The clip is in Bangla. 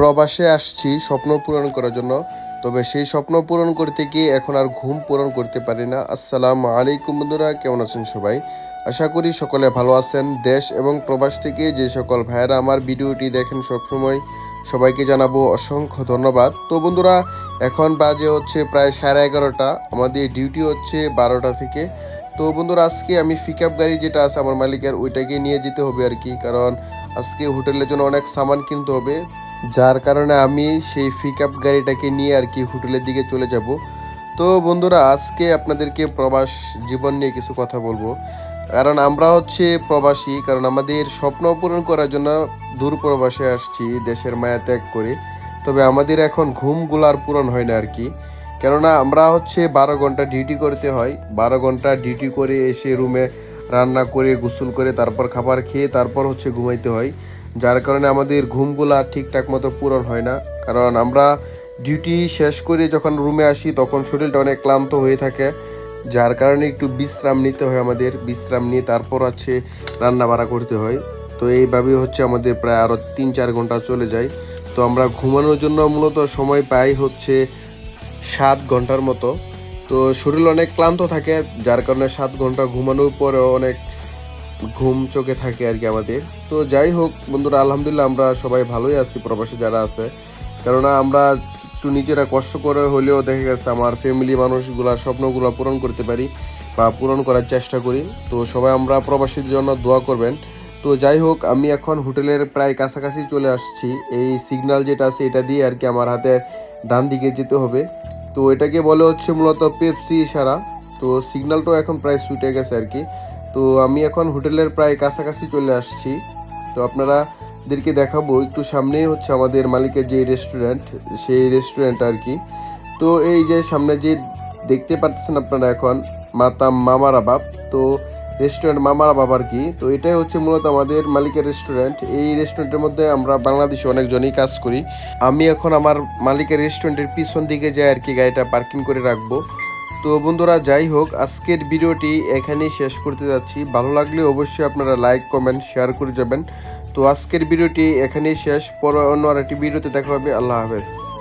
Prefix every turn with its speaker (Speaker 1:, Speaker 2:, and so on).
Speaker 1: প্রবাসে আসছি, স্বপ্ন পূরণ করার জন্য। তবে সেই স্বপ্ন পূরণ করতে গিয়ে এখন আর ঘুম পূরণ করতে পারি না। আসসালামু আলাইকুম বন্ধুরা, কেমন আছেন সবাই? আশা করি সকলে ভালো আছেন। দেশ এবং প্রবাস থেকে যে সকল ভাইয়েরা আমার ভিডিওটি দেখেন সবসময়, সবাইকে জানাব অসংখ্য ধন্যবাদ। তো বন্ধুরা, এখন বাজে হচ্ছে প্রায় সাড়ে এগারোটা। আমাদের ডিউটি হচ্ছে বারোটা থেকে। তো বন্ধুরা, আজকে আমি পিক আপ গাড়ি যেটা আছে আমার মালিকের, ওইটাকে নিয়ে যেতে হবে আর কি। কারণ আজকে হোটেলের জন্য অনেক সামান কিনতে হবে। যার কারণে আমি সেই পিক আপ গাড়িটাকে নিয়ে আর কি হোটেলের দিকে চলে যাব। তো বন্ধুরা, আজকে আপনাদেরকে প্রবাস জীবন নিয়ে কিছু কথা বলব। কারণ আমরা হচ্ছে প্রবাসী, কারণ আমাদের স্বপ্ন পূরণ করার জন্য দূর প্রবাসে আসছি, দেশের মায়া ত্যাগ করে। তবে আমাদের এখন ঘুমগুলো আর পূরণ হয় না আর কি। কেননা আমরা হচ্ছে বারো ঘণ্টা ডিউটি করতে হয়। বারো ঘণ্টা ডিউটি করে এসে রুমে রান্না করে, গোসল করে, তারপর খাবার খেয়ে তারপর হচ্ছে ঘুমাইতে হয়। যার কারণে আমাদের ঘুমগুলো ঠিকঠাক মতো পূরণ হয় না। কারণ আমরা ডিউটি শেষ করে যখন রুমে আসি, তখন শরীরটা অনেক ক্লান্ত হয়ে থাকে। যার কারণে একটু বিশ্রাম নিতে হয় আমাদের। বিশ্রাম নিয়ে তারপর হচ্ছে রান্না বাড়া করতে হয়। তো এইভাবে হচ্ছে আমাদের প্রায় আরও তিন চার ঘণ্টা চলে যায়। তো আমরা ঘুমানোর জন্য মূলত সময় পাই হচ্ছে সাত ঘণ্টার মতো। তো শরীর অনেক ক্লান্ত থাকে, যার কারণে সাত ঘণ্টা ঘুমানোর পরেও অনেক ঘুম চোখে থাকে আর কি আমাদের। তো যাই হোক, বন্ধুরা, আলহামদুলিল্লাহ আমরা সবাই ভালোই আছি, প্রবাসী যারা আছে। কেননা আমরা একটু নিজেরা কষ্ট করে হলেও দেখা গেছে আমার ফ্যামিলি মানুষগুলার স্বপ্নগুলো পূরণ করতে পারি বা পূরণ করার চেষ্টা করি। তো সবাই আমরা প্রবাসীর জন্য দোয়া করবেন। তো যাই হোক, আমি এখন হোটেলের প্রায় কাছাকাছি চলে আসছি। এই সিগন্যাল যেটা আছে, এটা দিয়ে আর কি আমার হাতে ডান দিকে যেতে হবে। তো এটাকে বলে হচ্ছে মূলত পেপসি ইশারা তো সিগন্যালটাও এখন প্রায় ছুটে গেছে আর কি। তো আমি এখন হোটেলের প্রায় কাছাকাছি চলে আসছি। তো আপনারা দেরকে দেখাবো, একটু সামনেই হচ্ছে আমাদের মালিকের যে রেস্টুরেন্ট সেই রেস্টুরেন্ট আর কি তো এই যে সামনে যে দেখতে পাচ্ছেন আপনারা এখন মাতাম মামার আবাব। তো রেস্টুরেন্ট মামার আবাব আর কি তো এটাই হচ্ছে মূলত আমাদের মালিকের রেস্টুরেন্ট এই রেস্টুরেন্টের মধ্যে আমরা বাংলাদেশে অনেকজনই কাজ করি। আমি এখন আমার মালিকের রেস্টুরেন্টের পিছন দিকে যাই আর কি গাড়িটা পার্কিং করে রাখব। তো বন্ধুরা, যাই হোক, আজকের ভিডিওটি এখানেই শেষ করতে যাচ্ছি। ভালো লাগলে অবশ্যই আপনারা লাইক, কমেন্ট, শেয়ার করে যাবেন। তো আজকের ভিডিওটি এখানেই শেষ। পরে অন্য আরেকটি ভিডিওতে দেখা হবে। আল্লাহ হাফেজ।